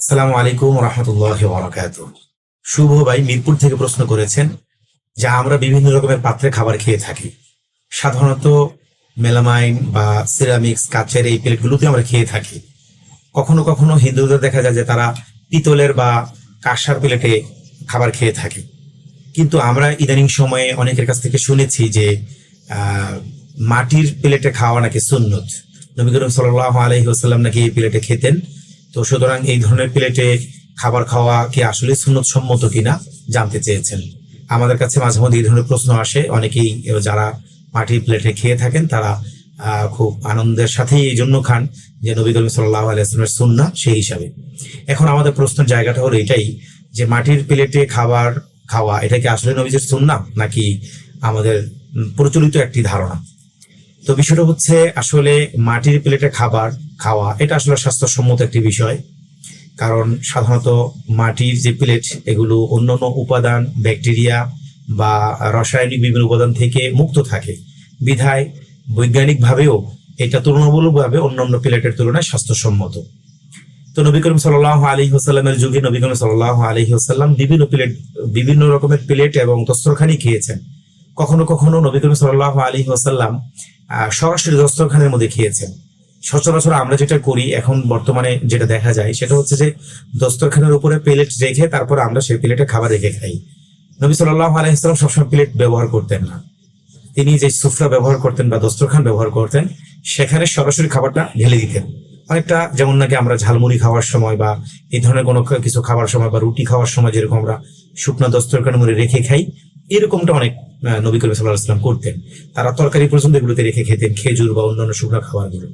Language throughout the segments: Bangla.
আসসালামু আলাইকুম রহমতুল্লাহ বরাকাত শুভ ভাই মিরপুর থেকে প্রশ্ন করেছেন, যে আমরা বিভিন্ন রকমের পাত্রে খাবার খেয়ে থাকি। সাধারণত মেলামাইন বা সিরামিক্স, কাচের এই প্লেটগুলোতে আমরা খেয়ে থাকি। কখনো কখনো হিন্দুদের দেখা যায় যে তারা পিতলের বা কাঁসার প্লেটে খাবার খেয়ে থাকে। কিন্তু আমরা ইদানিং সময়ে অনেকের কাছ থেকে শুনেছি যে মাটির প্লেটে খাওয়া নাকি সুন্নত। নবী করিম সাল্লাহ নাকি এই প্লেটে খেতেন। তো সুতরাং এই ধরনের প্লেটে খাবার খাওয়া কি আসলে সুন্নত সম্মত কিনা জানতে চেয়েছেন। আমাদের কাছে মাঝে মধ্যে এই ধরনের প্রশ্ন আসে। অনেকেই যারা মাটির প্লেটে খেয়ে থাকেন, তারা খুব আনন্দের সাথেই এই জন্য খান যে নবী করিম সাল্লাহ আলাইসলামের সুন্না সেই হিসাবে। এখন আমাদের প্রশ্নের জায়গাটা হলো এটাই যে মাটির প্লেটে খাবার খাওয়া, এটা কি আসলে নবীজের সুন্না নাকি আমাদের প্রচলিত একটি ধারণা? তো বিষয়টা হচ্ছে আসলে মাটির প্লেটে খাবার খাওয়া, এটা আসলে স্বাস্থ্যসম্মত একটি বিষয়। কারণ সাধারণত মাটির যে প্লেট এগুলো অন্যান্য উপাদান ব্যাকটেরিয়া বা রাসায়নিক বিভিন্ন উপাদান থেকে মুক্ত থাকে। বিধায় বৈজ্ঞানিকভাবেও এটা তুলনামূলকভাবে অন্যান্য প্লেটের তুলনায় স্বাস্থ্যসম্মত। তো নবী করিম সাল্লাহ আলী হোসাল্লামের যুগে নবী করিম সাল্লাহ আলী হোসাল্লাম বিভিন্ন প্লেট, বিভিন্ন রকমের প্লেট এবং দস্তরখানি খেয়েছেন। কখনো কখনো নবী করিম আলী হোসাল্লাম সরাসরি দস্তরখানের মধ্যে খেয়েছেন। সচরাচর আমরা যেটা করি, এখন বর্তমানে যেটা দেখা যায়, সেটা হচ্ছে যে দস্তরখানের উপরে প্লেট রেখে তারপর আমরা সেই প্লেটে খাবার রেখে খাই। নবী সাল্লাহ আলাইসালাম সবসময় প্লেট ব্যবহার করতেন না। তিনি যে সুফরা ব্যবহার করতেন বা দস্তরখান ব্যবহার করতেন, সেখানে সরাসরি খাবারটা ঢেলে দিতেন। অনেকটা যেমন নাকি আমরা ঝালমুড়ি খাওয়ার সময় বা এই ধরনের কোনো কিছু খাওয়ার সময় বা রুটি খাওয়ার সময় যেরকম আমরা শুকনো দস্তরখানের মধ্যে রেখে খাই, এরকমটা অনেক নবী করিম সাল্লাহ আসলাম করতেন। তারা তরকারি পর্যন্ত এগুলোতে রেখে খেতেন, খেজুর বা অন্যান্য শুকনো খাবারগুলো।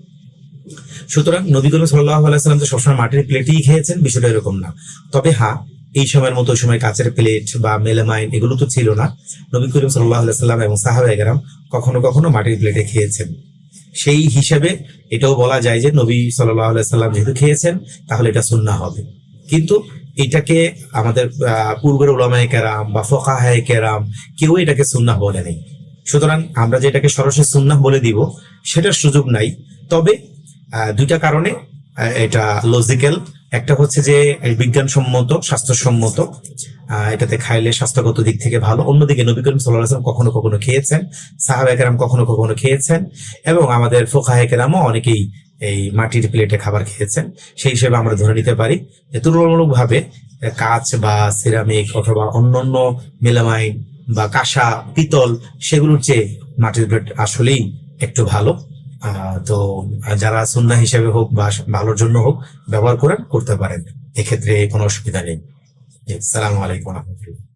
সুতরাং নবী করিম সাল্লাহ আলাইসাল্লাম তো সবসময় মাটির প্লেটেই খেয়েছেন, বিষয়টা এরকম না। তবে হ্যাঁ এই সময়ের মতো সময় কাচের প্লেট বা মেলামাইন এগুলো তো ছিল না। নবী করিম সাল্লাহ আলাইসাল্লাম এবং সাহাবা এগারাম কখনো কখনো মাটির প্লেটে খেয়েছেন। সেই হিসেবে এটাও বলা যায় যে নবী সাল্লাহ আলাইসাল্লাম যেহেতু খেয়েছেন, তাহলে এটা সুন্না হবে। কিন্তু এটাকে আমাদের পূর্বের ওলামায় কেরাম বা ফকাহায় কেরাম কেউ এটাকে সুন্না বলে নেই। সুতরাং আমরা যে এটাকে সরাসরি সুন্না বলে দিব, সেটার সুযোগ নাই। তবে দুইটা কারণে এটা লজিক্যাল একটা হচ্ছে যে বিজ্ঞানসম্মত, স্বাস্থ্যসম্মত এটাতে খাইলে স্বাস্থ্যগত দিক থেকে ভালো। অন্যদিকে নবী করিম সাল্লাহ আসলাম কখনো কখনো খেয়েছেন সাহাবাহাম কখনো কখনো খেয়েছেন, এবং আমাদের ফোকাহেকেরামও অনেকেই এই মাটির প্লেটে খাবার খেয়েছেন। সেই হিসেবে আমরা ধরে নিতে পারি যে, তুলনামূলকভাবে কাঁচ বা সিরামিক অথবা অন্যান্য মেলামাইন বা কাঁসা, পিতল, সেগুলোর চেয়ে মাটির প্লেট আসলেই একটু ভালো। তো যারা সুন্না হিসেবে হোক বা ভালোর জন্য হোক ব্যবহার করেন, করতে পারেন। এক্ষেত্রে কোনো অসুবিধা নেই। সালাম আলাইকুম রহমতুল্লাহ।